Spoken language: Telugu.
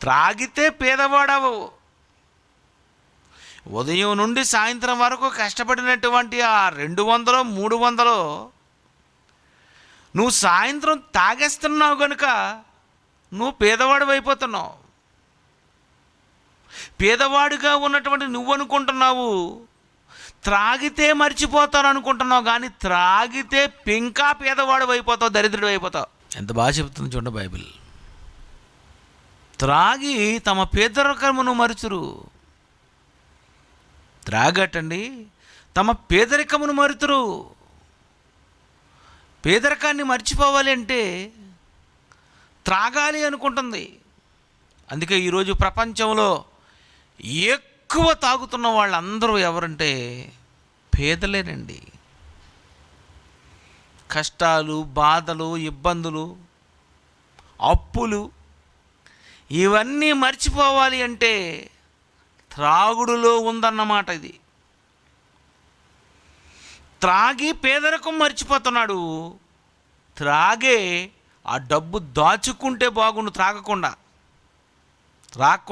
త్రాగితే పేదవాడవు. ఉదయం నుండి సాయంత్రం వరకు కష్టపడినటువంటి ఆ రెండు వందలు మూడు వందలు నువ్వు సాయంత్రం తాగేస్తున్నావు కనుక నువ్వు పేదవాడు అయిపోతున్నావు. పేదవాడిగా ఉన్నటువంటి నువ్వు అనుకుంటున్నావు. త్రాగితే మర్చిపోతాను అనుకుంటున్నావు కానీ త్రాగితే ఇంకా పేదవాడు అయిపోతావు దరిద్రుడు అయిపోతావు. ఎంత బాగా చెప్తుంది చూడండి బైబిల్. త్రాగి తమ పేదరికమును మరుచురు. త్రాగటండి తమ పేదరికమును మరుతురు. పేదరికాన్ని మర్చిపోవాలి అంటే త్రాగాలి అనుకుంటుంది. అందుకే ఈరోజు ప్రపంచంలో ఎక్కువ తాగుతున్న వాళ్ళందరూ ఎవరంటే పేదలేనండి. కష్టాలు బాధలు ఇబ్బందులు అప్పులు ఇవన్నీ మర్చిపోవాలి అంటే త్రాగుడులో ఉందన్నమాట ఇది. త్రాగి పేదరికం మర్చిపోతున్నాడు. త్రాగే ఆ డబ్బు దాచుకుంటే బాగుండు త్రాగకుండా. త్రాగకుండా